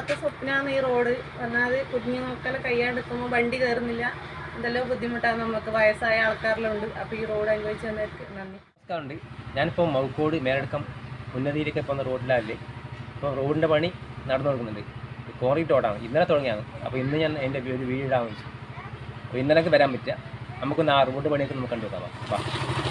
നാളത്തെ സ്വപ്നമാണ് ഈ റോഡ്. പറഞ്ഞാൽ കുഞ്ഞു മക്കളെ കയ്യാണ്ടെത്തുമ്പോൾ വണ്ടി കയറുന്നില്ല. എന്തെല്ലാം ബുദ്ധിമുട്ടാണ് നമുക്ക്. വയസ്സായ ആൾക്കാരിലുണ്ട്. അപ്പോൾ ഈ റോഡ് അനുഭവിച്ചു തന്നവർക്ക് നന്ദി. നമസ്കാരമുണ്ട്. ഞാനിപ്പോൾ മൗക്കോട് മേലടക്കം ഉന്നതിയിലേക്ക് പോകുന്ന റോഡിലല്ലേ. ഇപ്പോൾ റോഡിന്റെ പണി നടന്നു കൊടുക്കുന്നുണ്ട് കോൺക്രീറ്റ് റോഡാണ് ഇന്നലെ തുടങ്ങിയാണ്. അപ്പോൾ ഇന്ന് ഞാൻ എന്റെ ഒരു വീടാണ് അപ്പോൾ ഇന്നലേക്ക് വരാൻ പറ്റുക നമുക്കൊന്ന് ആ റോഡ് പണിയൊക്കെ നമുക്ക് കണ്ടു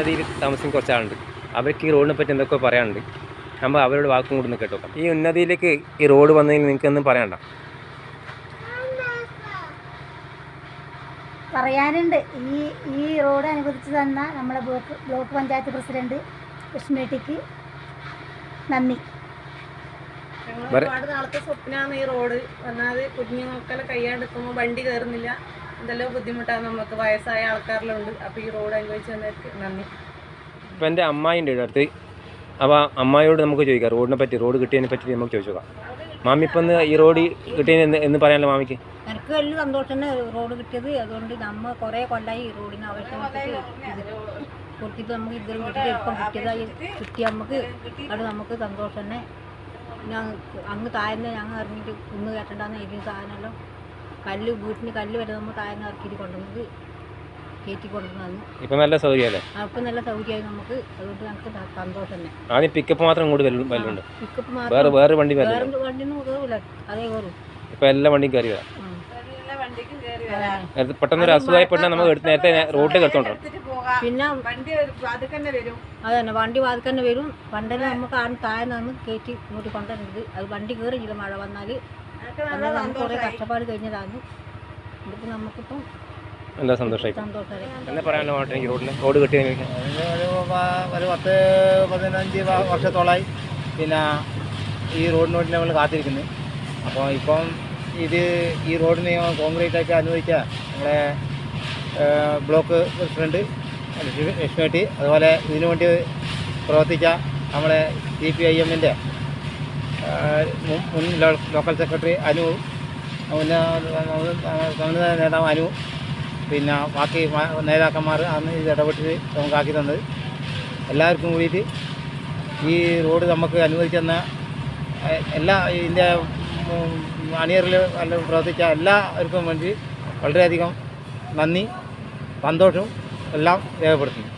ഉന്നതിയിൽ താമസിക്കുന്ന കുറച്ച് ആളുണ്ട് അവർക്ക് ഈ റോഡിനെ പറ്റി എന്തൊക്കെ പറയാനുണ്ട്. നമ്മൾ അവരോട് വാക്കും കൂടി ഒന്ന് കേട്ടോ ഈ ഉന്നതിയിലേക്ക് ഈ റോഡ് വന്നതിന് നിങ്ങൾക്കൊന്നും പറയണ്ട പറയാനുണ്ട്? ഈ ഈ റോഡ് അനുവദിച്ചു തന്ന നമ്മളെ ബ്ലോക്ക് ബ്ലോക്ക് പഞ്ചായത്ത് പ്രസിഡന്റ് കൃഷ്ണേട്ടിക്ക് നന്ദി. ഒരുപാട് നാളത്തെ സ്വപ്നമാണ് ഈ റോഡ്. വന്നാൽ കുഞ്ഞുങ്ങൾക്കെല്ലാം കയ്യാണ്ടെടുക്കുമ്പോൾ വണ്ടി കയറുന്നില്ല എന്തെല്ലോ ബുദ്ധിമുട്ടാണ് നമുക്ക് വയസ്സായ ആൾക്കാരിലുണ്ട്. അപ്പോൾ ഈ റോഡ് അനുഭവിച്ചു തന്നവർക്ക് നന്ദി. ഇപ്പം എന്റെ അമ്മായിന്റെ അടുത്ത്. അപ്പോൾ അമ്മായിയോട് നമുക്ക് ചോദിക്കാം റോഡിനെ പറ്റി റോഡ് കിട്ടിയതിനെ പറ്റി നമുക്ക് ചോദിച്ചു നോക്കാം മാമി ഇപ്പം ഈ റോഡ് കിട്ടിയതിന് എന്ന് എന്ന് പറയാനല്ലോ മാമിക്ക്? എനിക്ക് വലിയ സന്തോഷം തന്നെ റോഡ് കിട്ടിയത്. അതുകൊണ്ട് നമ്മൾ കുറേ കൊല്ലായി ഈ റോഡിന് ആവശ്യമായിട്ട് ഇത് കൊടുത്തിട്ട് നമുക്ക് ഇതുവരെ കിട്ടിയത് ഇപ്പം കിട്ടിയതായി കിട്ടി നമുക്ക് അത് നമുക്ക് സന്തോഷം തന്നെ ഞാൻ അങ്ങ് താഴ്ന്ന ഞങ്ങൾ ഇറങ്ങിയിട്ട് കുന്ന് കയറ്റണ്ടെന്ന് എനിക്ക് സാധനമല്ലോ കല്ല് വീട്ടിന് കല്ല് വരെ നമ്മൾ താഴ്ന്ന ഇറക്കിയിട്ട് കൊണ്ടുവന്നത് കയറ്റി കൊണ്ടുവന്നു ഇപ്പൊ നല്ല സൗകര്യമല്ലേ? അപ്പം നല്ല സൗകര്യമായി നമുക്ക്. അതുകൊണ്ട് ഞങ്ങൾക്ക് സ- സന്തോഷം തന്നെ ആദ്യം പിക്കപ്പ് മാത്രം ഇങ്ങോട്ട് വരും വല്ലുണ്ട് പിക്കപ്പ് വേറെ മാത്രം വേറെ വണ്ടി വരില്ല വേറെ വണ്ടിയൊന്നും കയറില്ല അതേ കയറും ഇപ്പം എല്ലാ വണ്ടിയും കയറി വരാം. ഉം. വണ്ടിക്കും നേരത്തെ പെട്ടെന്ന് ഒരു നമ്മൾ എടുത്ത് നേരത്തെ പിന്നെ വണ്ടി അത് തന്നെ വരും. അതന്നെ വണ്ടി വാതിക്കന്നെ വരും. പണ്ടല്ലേ നമുക്ക് ആ താഴെ നിന്ന് കയറ്റി ഇങ്ങോട്ട് കൊണ്ടുവരുന്നത് അത് വണ്ടി കയറിയില്ല മഴ വന്നാൽ. അന്ന് കുറേ കഷ്ടപ്പാട് കഴിഞ്ഞതാണ് ഇതിപ്പോൾ നമുക്കിപ്പം എന്താ സന്തോഷമായി എന്താ എനിക്ക് റോഡിന് റോഡ് അതിന് ഒരു പത്ത് പതിനഞ്ച് വർഷത്തോളമായി പിന്നെ ഈ റോഡിന് വേണ്ടി നമ്മൾ കാത്തിരിക്കുന്നു. അപ്പോൾ ഇപ്പം ഇത് ഈ റോഡിന് കോൺക്രീറ്റ് ഒക്കെ അനുവദിച്ച നമ്മളെ ഏഹ്, ബ്ലോക്ക് പ്രസിഡന്റ് ലക്ഷ്മി അതുപോലെ ഇതിനു വേണ്ടി പ്രവർത്തിച്ച നമ്മളെ സി പി ഐ എമ്മിന്റെ മുൻ ലോക്കൽ സെക്രട്ടറി അനു സമുന്നത നേതാവ് അനു പിന്നെ ബാക്കി നേതാക്കന്മാർ അന്ന് ഇത് ഇടപെട്ടിട്ട് നമുക്കാക്കി തന്നത്. എല്ലാവർക്കും കൂടിയിട്ട് ഈ റോഡ് നമുക്ക് അനുവദിച്ചെന്ന എല്ലാ ഇതിന്റെ അണിയറിൽ പ്രവർത്തിച്ച എല്ലാവർക്കും വേണ്ടി വളരെയധികം നന്ദി സന്തോഷവും എല്ലാം രേഖപ്പെടുത്തുന്നു.